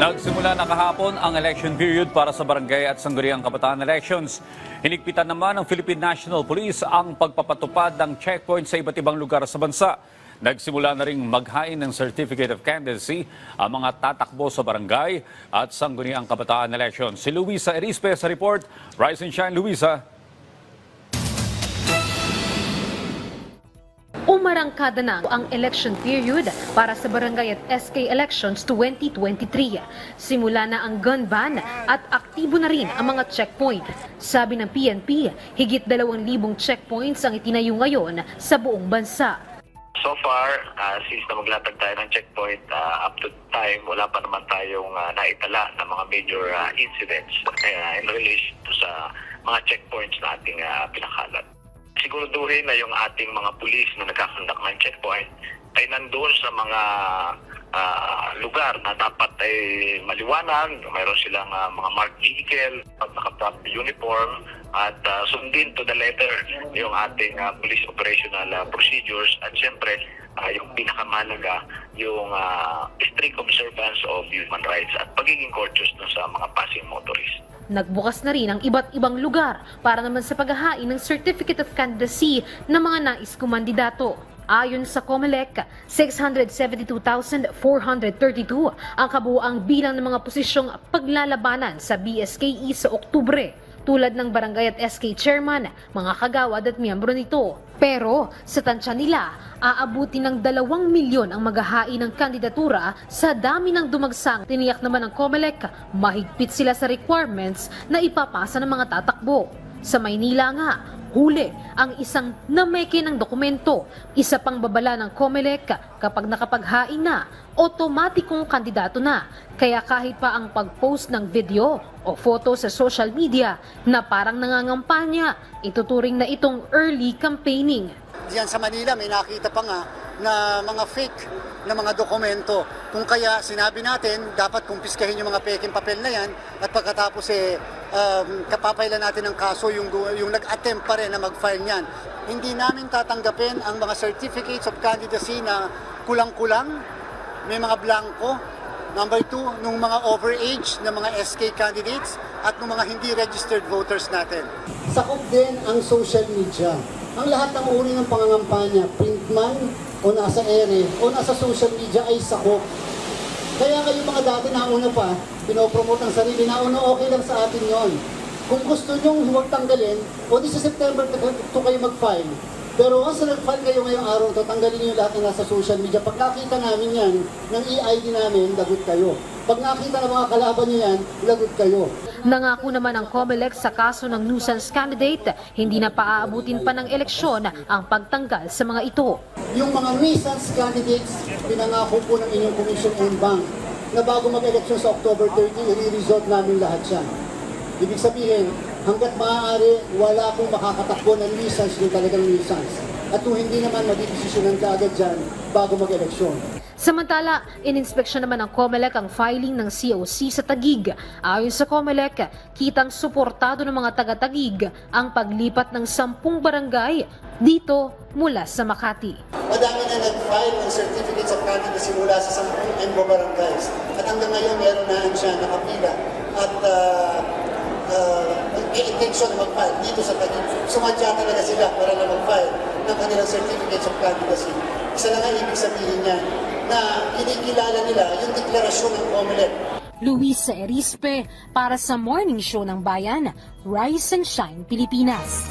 Nagsimula na kahapon ang election period para sa barangay at sangguniang kabataan elections. Hinigpitan naman ng Philippine National Police ang pagpapatupad ng checkpoint sa iba't ibang lugar sa bansa. Nagsimula na ring maghain ng Certificate of Candidacy ang mga tatakbo sa barangay at sangguniang kabataan elections. Si Luisa Erispe sa report. Rise and shine, Luisa. Umarangkada na ang election period para sa barangay at SK elections 2023. Simula na ang gun ban at aktibo na rin ang mga checkpoint. Sabi ng PNP, higit 2,000 checkpoints ang itinayo ngayon sa buong bansa. So far, uh, since na maglatag tayo ng checkpoint, uh, up to time, wala pa naman tayong uh, naitala ng mga major uh, incidents uh, in relation to sa mga checkpoints na ating uh, pinakalat. Siguraduhin na yung ating mga pulis na nagkakandak ng checkpoint ay nandoon sa mga uh, lugar na dapat ay maliwanag, mayroon silang uh, mga marked vehicle, at naka-proper uniform, at uh, sundin to the letter yung ating uh, police operational uh, procedures at siyempre uh, yung pinakamalaga yung uh, strict observance of human rights at pagiging courteous sa mga passing. Nagbukas na rin ang iba't ibang lugar para naman sa paghahain ng Certificate of Candidacy ng mga nais kumandidato. Ayon sa COMELEC, 672,432 ang kabuuang bilang ng mga posisyong paglalabanan sa BSKE sa Oktubre tulad ng barangay at SK chairman, mga kagawad at miyembro nito. Pero sa tansya nila, aabuti ng 2 milyon ang maghahain ng kandidatura sa dami ng dumagsang. Tiniyak naman ng COMELEC, mahigpit sila sa requirements na ipapasa ng mga tatakbo. Sa Maynila nga, huli ang isang nameke ng dokumento. Isa pang babala ng COMELEC kapag nakapaghain na, otomatikong kandidato na. Kaya kahit pa ang pag-post ng video o photo sa social media na parang nangangampanya, ituturing na itong early campaigning. Diyan sa Manila may nakita pa nga na mga fake na mga dokumento. Kung kaya sinabi natin, dapat kumpiskahin yung mga peking papel na yan at pagkatapos eh, um, kapapailan natin ng kaso yung, yung nag-attempt pa rin na mag-file niyan. Hindi namin tatanggapin ang mga certificates of candidacy na kulang-kulang, may mga blanco, Number two, nung mga overage na mga SK candidates at nung mga hindi registered voters natin. Sakop din ang social media. Ang lahat ng uri ng pangangampanya, print man o nasa ere o nasa social media ay sakop. Kaya kayo mga dati nauna pa, pinopromote ang sarili, nauna okay lang sa atin yon. Kung gusto nyo huwag tanggalin, o di sa September to kayo mag-file. Pero once na nag-file kayo ngayong araw, to tanggalin nyo lahat na nasa social media. Pag nakita namin yan, ng EID namin, lagot kayo. Pag nakita ng mga kalaban nyo yan, lagot kayo. Nangako naman ang COMELEC sa kaso ng nuisance candidate, hindi na paaabutin pa ng eleksyon ang pagtanggal sa mga ito. Yung mga nuisance candidates, pinangako po ng inyong Commission on Bank na bago mag-eleksyon sa October 30, i-resolve namin lahat siya. Ibig sabihin, hanggat maaari, wala pong makakatakbo ng nuisance yung talagang nuisance. At kung hindi naman, magdidesisyonan ka agad dyan bago mag-eleksyon. Samantala, ininspeksyon naman ng COMELEC ang filing ng COC sa Tagig. Ayon sa COMELEC, kitang suportado ng mga taga-Tagig ang paglipat ng sampung barangay dito mula sa Makati. Madami na nag-file ng certificates of candidacy mula sa 10 Embo barangays. At hanggang ngayon, meron na siya nakapila. At uh, uh, may intention na mag-file dito sa Taguig. Sumadya talaga sila para na mag-file ng kanilang certificates of candidacy. Isa na nga ibig sabihin niya na kinikilala nila yung deklarasyon ng COMELEC Luisa Erispe para sa Morning Show ng Bayan, Rise and Shine Pilipinas.